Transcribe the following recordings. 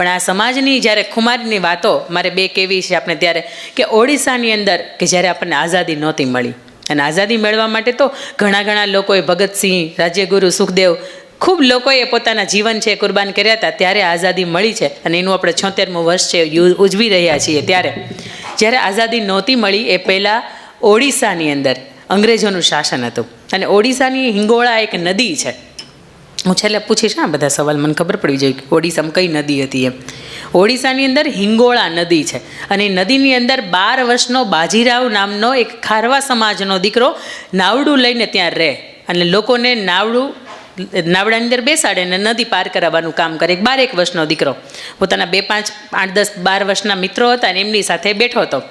પણ આ સમાજની જ્યારે ખુમારીની વાતો મારે બે કેવી છે આપણે ત્યારે કે ઓડિશાની અંદર કે જ્યારે આપણને આઝાદી નહોતી મળી. અને આઝાદી મેળવવા માટે તો ઘણા ઘણા લોકોએ ભગતસિંહ રાજ્યગુરુ, સુખદેવ ખૂબ લોકોએ પોતાના જીવન છે કુરબાન કર્યા હતા. ત્યારે આઝાદી મળી છે અને એનું આપણે છોતેરમું વર્ષ છે ઉજવી રહ્યા છીએ. ત્યારે જ્યારે આઝાદી નહોતી મળી એ પહેલાં ઓડિશાની અંદર અંગ્રેજોનું શાસન હતું. અને ઓડિશાની હિંગોળા એક નદી છે. હું છેલ્લે પૂછીશ આ બધા સવાલ મને ખબર જોઈએ કે ઓડિશામાં કઈ નદી હતી એમ. ઓડિશાની અંદર હિંગોળા નદી છે અને નદીની અંદર બાર વર્ષનો બાજીરાવ નામનો એક ખારવા સમાજનો દીકરો નાવડું લઈને ત્યાં રહે અને લોકોને નાવડું, નાવડાની અંદર બેસાડે અને નદી પાર કરાવવાનું કામ કરે. એક બાર એક વર્ષનો દીકરો. પોતાના બે, પાંચ, આઠ, દસ, બાર વર્ષના મિત્રો હતા અને એમની સાથે બેઠો હતો.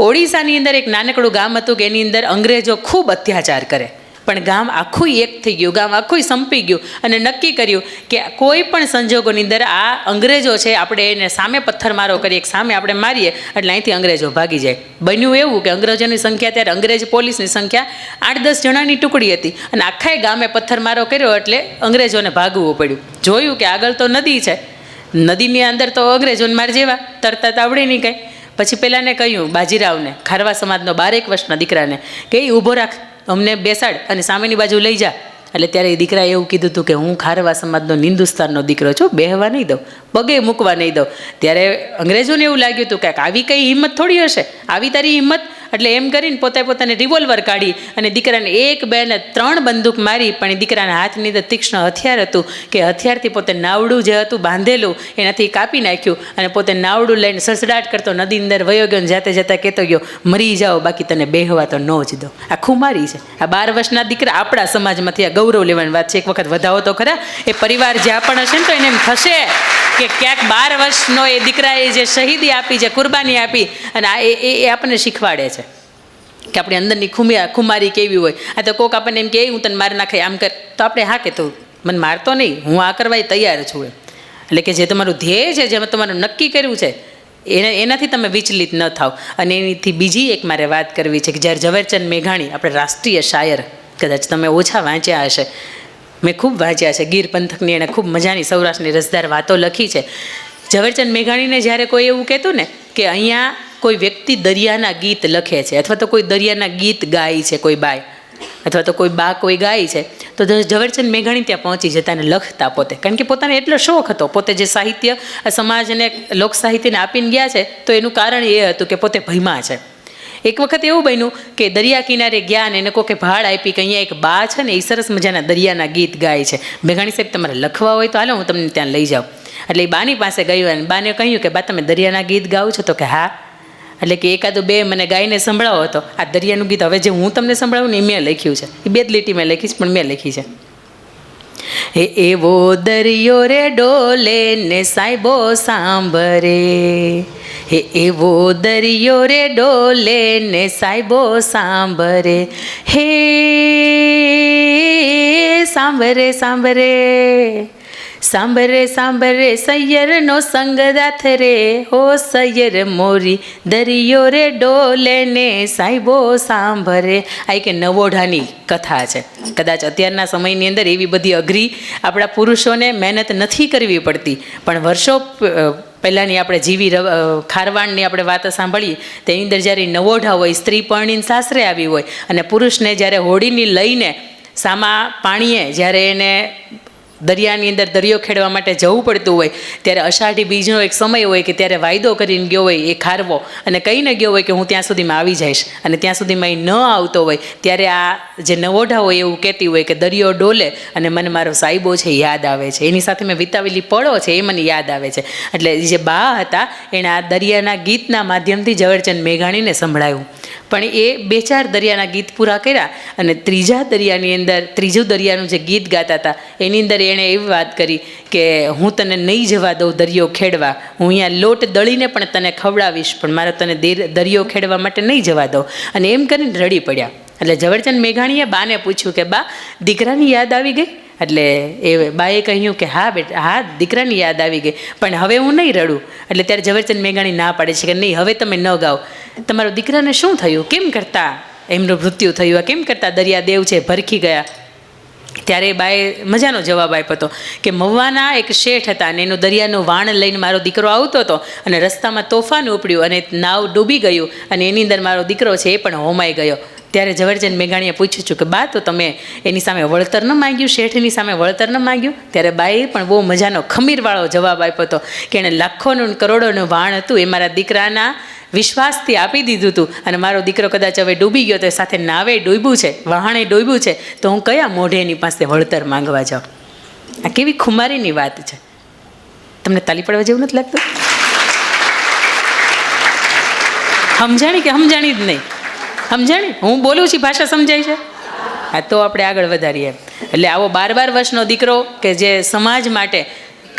ઓડિશાની અંદર એક નાનકડું ગામ હતું કે એની અંદર અંગ્રેજો ખૂબ અત્યાચાર કરે. પણ ગામ આખું એક થઈ ગયું, ગામ આખું સંપી ગયું અને નક્કી કર્યું કે કોઈ પણ સંજોગોની અંદર આ અંગ્રેજો છે, આપણે એને સામે પથ્થરમારો કરીએ સામે આપણે મારીએ, એટલે અહીંથી અંગ્રેજો ભાગી જાય. બન્યું એવું કે અંગ્રેજોની સંખ્યા ત્યારે અંગ્રેજ પોલીસની સંખ્યા આઠ દસ જણાની ટુકડી હતી અને આખાય ગામે પથ્થરમારો કર્યો એટલે અંગ્રેજોને ભાગવું પડ્યું. જોયું કે આગળ તો નદી છે, નદીની અંદર તો અંગ્રેજોને માર જેવા, તરતા તાવડી નહીં કંઈ. પછી પેલાને કહ્યું બાજીરાવને, ખારવા સમાજનો બારેક વર્ષના દીકરાને, કે એ ઊભો રાખ અમને બેસાડ અને સામેની બાજુ લઈ જા. એટલે ત્યારે એ દીકરાએ એવું કીધું હતું કે હું ખારવા સમાજનો હિન્દુસ્તાનનો દીકરો છું, બેહવા નહીં દઉં, પગે મૂકવા નહીં દઉં. ત્યારે અંગ્રેજોને એવું લાગ્યું હતું કે આવી કઈ હિંમત થોડી હશે? આવી તારી હિંમત? એટલે એમ કરીને પોતે પોતાને રિવોલ્વર કાઢી અને દીકરાને એક, બે ને ત્રણ બંદૂક મારી, પણ એ દીકરાના હાથની અંદર તીક્ષ્ણ હથિયાર હતું કે હથિયારથી પોતે નાવડું જે હતું બાંધેલું, એનાથી કાપી નાખ્યું અને પોતે નાવડું લઈને સસડાટ કરતો, નદી અંદર વયો ગયો જાતે જતા કહેતો ગયો, મરી જાઓ, બાકી તને બેહવા તો ન જ દો. આ ખુમારી છે. આ બાર વર્ષના દીકરા આપણા સમાજમાંથી આ ગૌરવ લેવાની વાત છે. એક વખત વધાવો તો ખરા. એ પરિવાર જ્યાં પણ હશે ને તો એને એમ થશે. કે ક્યાંક બાર વર્ષનો એ દીકરાએ જે શહીદી આપી, જે કુરબાની આપી, અને આ એ, એ- આપણને શીખવાડે છે કે આપણી અંદરની ખુમિયા ખુમારી કેવી હોય. આ તો કોક આપણને એમ કે હું તને મારી નાખે. આમ કર. તો આપણે હા કે તું, મને મારતો નહીં. હું આ કરવાય તૈયાર છું એટલે કે જે તમારું ધ્યેય છે, જેમાં તમારું નક્કી કર્યું છે, એને, એનાથી તમે વિચલિત ન થાવ. અને એનીથી બીજી એક મારે વાત કરવી છે કે જ્યારે ઝવેરચંદ મેઘાણી, આપણે રાષ્ટ્રીય શાયર, કદાચ તમે ઓછા વાંચ્યા હશે મેં ખૂબ વાંચ્યા છે. ગીર પંથકની એણે ખૂબ મજાની સૌરાષ્ટ્રની રસદાર વાતો લખી છે. ઝવેરચંદ મેઘાણીને જ્યારે કોઈ એવું કહેતું ને કે અહીંયા કોઈ વ્યક્તિ દરિયાના ગીત લખે છે અથવા તો કોઈ દરિયાના ગીત ગાય છે કોઈ બાય અથવા તો કોઈ બા કોઈ ગાય છે, તો ઝવેરચંદ મેઘાણી ત્યાં પહોંચી જતા અને લખતા પોતે. કારણ કે પોતાને એટલો શોખ હતો. પોતે જે સાહિત્ય સમાજને લોક સાહિત્યને આપીને ગયા છે, તો એનું કારણ એ હતું કે પોતે ભયમાં છે. એક વખત એવું બન્યું કે દરિયા કિનારે ગયા ને એને કોકે ભાડ આપી કે અહીંયા એક બા છે ને એ સરસ મજાના દરિયાના ગીત ગાય છે. મેઘાણી સાહેબ તમારે લખવા હોય તો હાલો હું તમને ત્યાં લઈ જાઉં. એટલે એ બાની પાસે ગયું અને બાને કહ્યું કે, બા, તમે દરિયાના ગીત ગાઓ છો? તો કે, હા. એટલે કે એકાદો બે મને ગાઈને સંભળાવો હતો આ દરિયાનું ગીત હવે જે હું તમને સંભળાવું ને એ મેં લખ્યું છે. એ બે જ લીટી મેં લખીશ પણ મેં લખી છે. હે એવો દરિયો રે ડોલે ને સાહેબો સાંભરે. હે એવો દરિયો રે ડોલે ને સાહેબો સાંભરે. હે સાંભરે સાંભરે. સાંભરે સાંભરે સૈયરનો સંગ દાથ રે. હો સૈયર મોરી, દરિયો રે ડોલે ને સાહેબો સાંભરે. આ એક નવોઢાની કથા છે. કદાચ અત્યારના સમયની અંદર એવી બધી અઘરી આપણા પુરુષોને મહેનત નથી કરવી પડતી. પણ વર્ષો પહેલાંની આપણે જીવી રવ- ખારવાણની આપણે વાત સાંભળીએ તેની અંદર જ્યારે નવોઢા હોય, સ્ત્રી પરણીને સાસરે આવી હોય, અને પુરુષને જ્યારે હોડીની લઈને સામા પાણીએ જ્યારે એને દરિયાની અંદર દરિયો ખેડવા માટે જવું પડતું હોય, ત્યારે અષાઢી બીજનો એક સમય હોય કે ત્યારે વાયદો કરીને ગયો હોય એ ખારવો અને કહીને ગયો હોય કે હું ત્યાં સુધીમાં આવી જઈશ અને ત્યાં સુધીમાં એ ન આવતો હોય, ત્યારે આ જે નવોઢા હોય એવું કહેતી હોય કે દરિયો ડોલે અને મને મારો સાહેબો છે યાદ આવે છે. એની સાથે મેં વિતાવેલી પળો છે એ મને યાદ આવે છે. એટલે જે બા હતા, એણે આ દરિયાના ગીતના માધ્યમથી ઝવેરચંદ મેઘાણીને સંભળાયું. પણ એ બે ચાર દરિયાના ગીત પૂરા કર્યા અને ત્રીજા દરિયાની અંદર, ત્રીજું દરિયાનું જે ગીત ગાતા હતા, એની અંદર એણે એવી વાત કરી કે, હું તને નહીં જવા દઉં દરિયો ખેડવા. હું અહીંયા લોટ દળીને પણ તને ખવડાવીશ, પણ મારે તને દેર- દરિયો ખેડવા માટે નહીં જવા દઉં. અને એમ કરીને રડી પડ્યા. એટલે ઝવેરચંદ મેઘાણીએ બાને પૂછ્યું કે, બા, દીકરાની યાદ આવી ગઈ? એટલે એ બાએ કહ્યું કે, હા બેટા, હા, દીકરાની યાદ આવી ગઈ, પણ હવે હું નહીં રડું. એટલે ત્યારે ઝવેરચંદ મેઘાણી ના પાડે છે કે, નહીં, હવે તમે ન ગાઓ. તમારો દીકરાને શું થયું? કેમ કરતા એમનું મૃત્યુ થયું? કેમ કરતા દરિયાદેવ છે, ભરખી ગયા? ત્યારે બાએ મજાનો જવાબ આપ્યો હતો કે, મહુવાના એક શેઠ હતા અને એનો દરિયાનું વાણ લઈને મારો દીકરો આવતો હતો અને રસ્તામાં તોફાન ઉપડ્યું અને નાવ ડૂબી ગયું અને એની અંદર મારો દીકરો છે એ પણ હોમાઈ ગયો. ત્યારે ઝવેરચંદ મેઘાણીએ પૂછ્યું છું કે, બા, તો તમે એની સામે વળતર ન માગ્યું? શેઠની સામે વળતર ન માંગ્યું? ત્યારે બાએ પણ બહુ મજાનો ખમીરવાળો જવાબ આપ્યો હતો કે એણે લાખોનું કરોડોનું વાણ હતું, એ મારા દીકરાના વિશ્વાસથી આપી દીધું હતું અને મારો દીકરો કદાચ હવે ડૂબી ગયો તો એ સાથે નાવે ડૂબ્યું છે, વહાણે ડૂબ્યું છે, તો હું કયા મોઢે એની પાસે વળતર માંગવા જાઉં? આ કેવી ખુમારીની વાત છે. તમને તાલી પડવા જેવું નથી લાગતું? સમજાણી કે સમજાણી જ નહીં. સમજાણી? હું બોલું છું, ભાષા સમજાય છે? હા, તો આપણે આગળ વધારીએ. એટલે આવો બાર બાર વર્ષનો દીકરો કે જે સમાજ માટે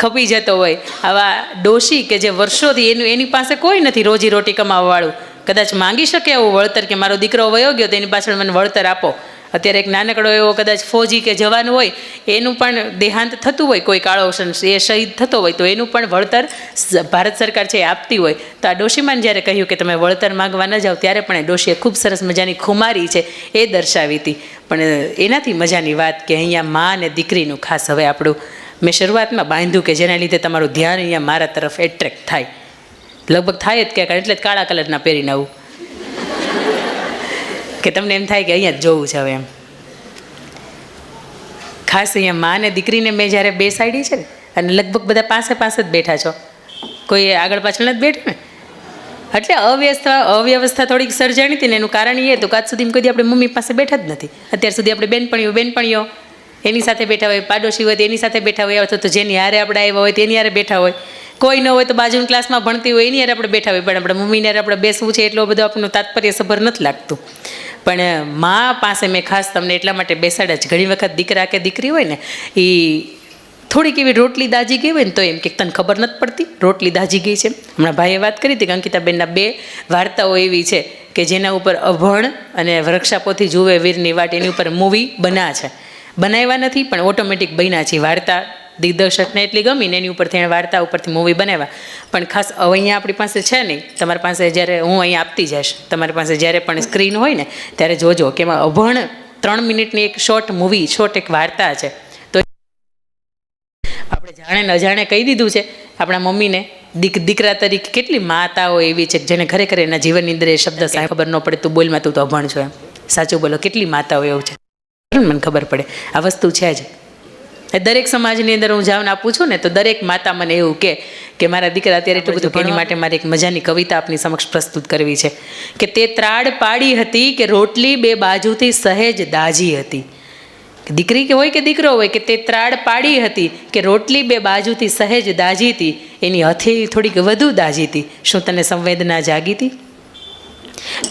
ખપી જતો હોય, આવા ડોશી કે જે વર્ષોથી એનું, એની પાસે કોઈ નથી રોજી રોટી કમાવાવાળું. કદાચ માંગી શકે એવું વળતર કે મારો દીકરો વયો ગયો તો એની પાછળ મને વળતર આપો. અત્યારે એક નાનકડો એવો કદાચ ફોજી કે જવાન હોય, એનું પણ દેહાંત થતું હોય, કોઈ કાળો એ શહીદ થતો હોય, તો એનું પણ વળતર ભારત સરકાર છે એ આપતી હોય. તો આ ડોશીમાન જ્યારે કહ્યું કે તમે વળતર માંગવા ન જાઓ, ત્યારે પણ એ ડોશીએ ખૂબ સરસ મજાની ખુમારી છે એ દર્શાવી હતી. પણ એનાથી મજાની વાત કે અહીંયા મા અને દીકરીનું ખાસ હવે આપણું મેં શરૂઆતમાં બાંધ્યું કે જેના લીધે તમારું ધ્યાન અહીંયા મારા તરફ એટ્રેક્ટ થાય. લગભગ થાય જ ક્યાંક, એટલે જ કાળા કલરના પહેરીને આવું. કે તમને એમ થાય કે અહીંયા જ જોવું છે હવે એમ. ખાસ અહીંયા મા અને દીકરીને મેં જ્યારે બેસાડી છે ને, અને લગભગ બધા પાસે પાસે જ બેઠા છો. કોઈ આગળ પાછળ નથી બેઠું ને? એટલે અવ્યવસ્થા અવ્યવસ્થા થોડીક સર્જાણી હતી ને એનું કારણ એ હતું કે આજ સુધી કદી આપણે મમ્મી પાસે બેઠા જ નથી. અત્યાર સુધી આપણે બેનપણીઓ બેનપણીઓ, એની સાથે બેઠા હોય, પાડોશી હોય એની સાથે બેઠા હોય, અથવા તો જેની હારે આપણે આવ્યા હોય તેની હારે બેઠા હોય. કોઈ ન હોય તો બાજુની ક્લાસમાં ભણતી હોય એની હારે આપણે બેઠા હોય, પણ આપણે મમ્મીને હારે આપણે બેસવું છે એટલો બધો આપણું તાત્પર્ય સભર નથી લાગતું. પણ મા પાસે મેં ખાસ તમને એટલા માટે બેસાડ્યા છે ઘણી વખત દીકરા કે દીકરી હોય ને એ થોડીક એવી રોટલી દાજી ગઈ હોય ને તો એમ કે તને ખબર નથી પડતી, રોટલી દાજી ગઈ છે હમણાં ભાઈએ વાત કરી હતી કે અંકિતાબેનના બે વાર્તાઓ એવી છે કે જેના ઉપર અભણ અને વૃક્ષાપોથી જુએ વીરની વાટ એની ઉપર મૂવી બના છે. બનાવ્યા નથી, પણ ઓટોમેટિક બન્યા છે વાર્તા. દિગ્દર્શકને એટલી ગમી ને એની ઉપરથી એણે વાર્તા ઉપરથી મૂવી બનાવ્યા. પણ ખાસ હવે અહીંયા આપણી પાસે છે નહીં. તમારી પાસે જ્યારે હું અહીંયા આપતી જઈશ, તમારી પાસે જ્યારે પણ સ્ક્રીન હોય ને, ત્યારે જોજો કે એમાં અભણ ત્રણ મિનિટની એક શોર્ટ મૂવી શોર્ટ એક વાર્તા છે. તો આપણે જાણે ન જાણે કહી દીધું છે, આપણા મમ્મીને દીક દીકરા તરીકે કેટલી માતાઓ એવી છે જેને ખરેખર એના જીવનની અંદર એ શબ્દ સાહેબ ખબર ન પડે, તું બોલમાં તું તો અભણ છો એમ. સાચું બોલો, કેટલી માતાઓ એવું છે? મને ખબર પડે. આ વસ્તુ છે જ. દરેક સમાજની અંદર હું જાઉં ને આપું છું ને તો દરેક માતા મને એવું કે કે મારા દીકરા અત્યારે એટલું બધું એની માટે મારે એક મજાની કવિતા આપની સમક્ષ પ્રસ્તુત કરવી છે કે તે ત્રાડ પાડી હતી કે રોટલી બે બાજુથી સહેજ દાજી હતી. દીકરી કે હોય કે દીકરો હોય કે તે ત્રાડ પાડી હતી કે રોટલી બે બાજુથી સહેજ દાજી હતી એની હથેળી થોડીક વધુ દાજી હતી. શું તને સંવેદના જાગી હતી?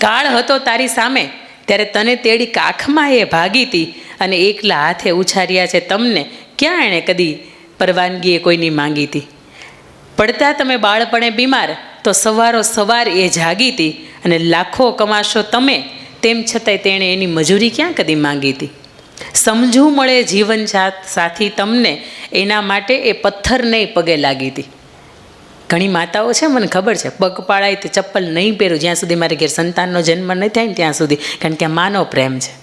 કાળ હતો તારી સામે ત્યારે તને તેડી કાખમાં એ ભાગી હતી અને એકલા હાથે ઉછાર્યા છે તમને ક્યાં એણે કદી પરવાનગી એ કોઈની માંગી હતી? પડતા તમે બાળપણે બીમાર, તો સવારો સવાર એ જાગી હતી અને લાખો કમાશો તમે, તેમ છતાંય તેણે એની મજૂરી ક્યાં કદી માંગી હતી? સમજવું મળે જીવન સાથ તમને, એના માટે એ પથ્થર નહીં પગે લાગી હતી. ઘણી માતાઓ છે, મને ખબર છે, પગ પાળાય તો ચપ્પલ નહીં પહેરું જ્યાં સુધી મારે ઘેર સંતાનનો જન્મ નહીં થાય ને ત્યાં સુધી, કારણ કે માનો પ્રેમ છે.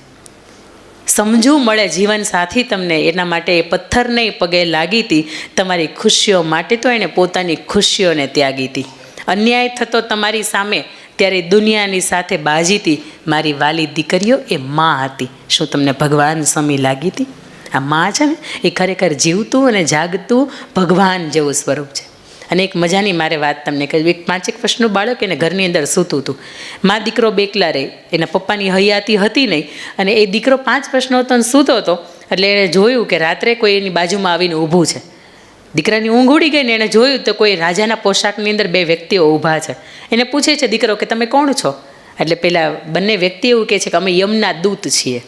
સમજવું મળે જીવન સાથી તમને. એના માટે એ પથ્થરને પગે લાગી હતી. તમારી ખુશીઓ માટે તો એણે પોતાની ખુશીઓને ત્યાગી હતી. અન્યાય થતો તમારી સામે, ત્યારે દુનિયાની સાથે બાજીતી મારી વાલી દીકરીઓ એ માં હતી. શું તમને ભગવાન સમી લાગી હતી? આ માં છે ને, એ ખરેખર જીવતું અને જાગતું ભગવાન જેવું સ્વરૂપ છે. અને એક મજાની મારે વાત તમને કહ્યું એક પાંચેક વર્ષનું બાળક એને ઘરની અંદર સૂતું હતું. મા દીકરો બેકલા રહે એના પપ્પાની હૈયાતી હતી નહીં. અને એ દીકરો પાંચ વર્ષનો હતો અને સૂતો હતો. એટલે એણે જોયું કે રાત્રે કોઈ એની બાજુમાં આવીને ઊભું છે. દીકરાની ઊંઘ ઉડી ગઈ ને એણે જોયું તો કોઈ રાજાના પોશાકની અંદર બે વ્યક્તિઓ ઊભા છે. એને પૂછે છે, દીકરો, કે તમે કોણ છો? એટલે પેલા બંને વ્યક્તિ એવું કહે છે કે, અમે યમના દૂત છીએ.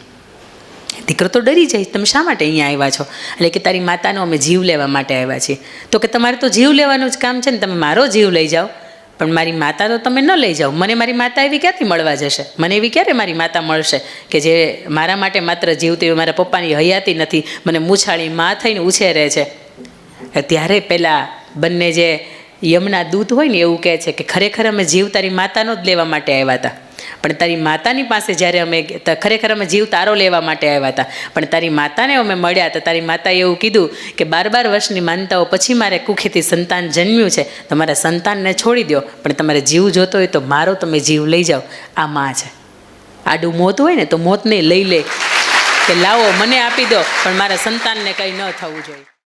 દીકરો તો ડરી જાય. તમે શા માટે અહીંયા આવ્યા છો? એટલે કે તારી માતાનો અમે જીવ લેવા માટે આવ્યા છીએ. તો કે તમારે તો જીવ લેવાનું જ કામ છે ને, તમે મારો જીવ લઈ જાઓ. પણ મારી માતા તો તમે ન લઈ જાઓ. મને મારી માતા એવી ક્યાંથી મળવા જશે? મને એવી ક્યારે મારી માતા મળશે? કે જે મારા માટે માત્ર જીવતી હોય મારા પપ્પાની હયાતી નથી. મને મૂછાળી માં થઈને ઉછેરે છે. ત્યારે પહેલાં બંને જે યમના દૂત હોય ને, એવું કહે છે કે ખરેખર અમે જીવ તારી માતાનો જ લેવા માટે આવ્યા હતા. પણ તારી માતાની પાસે જ્યારે અમે ખરેખર અમે જીવ તારો લેવા માટે આવ્યા હતા, પણ તારી માતાને અમે મળ્યા તો તારી માતાએ એવું કીધું કે બાર બાર વર્ષની માનતાઓ પછી મારે કુખેથી સંતાન જન્મ્યું છે, તમારા સંતાનને છોડી દો પણ તમારે જીવ જોતો હોય તો મારો તમે જીવ લઈ જાઓ, આ માં છે. આડું મોત હોય ને તો મોતને લઈ લે, કે લાવો, મને આપી દો, પણ મારા સંતાનને કંઈ ન થવું જોઈએ.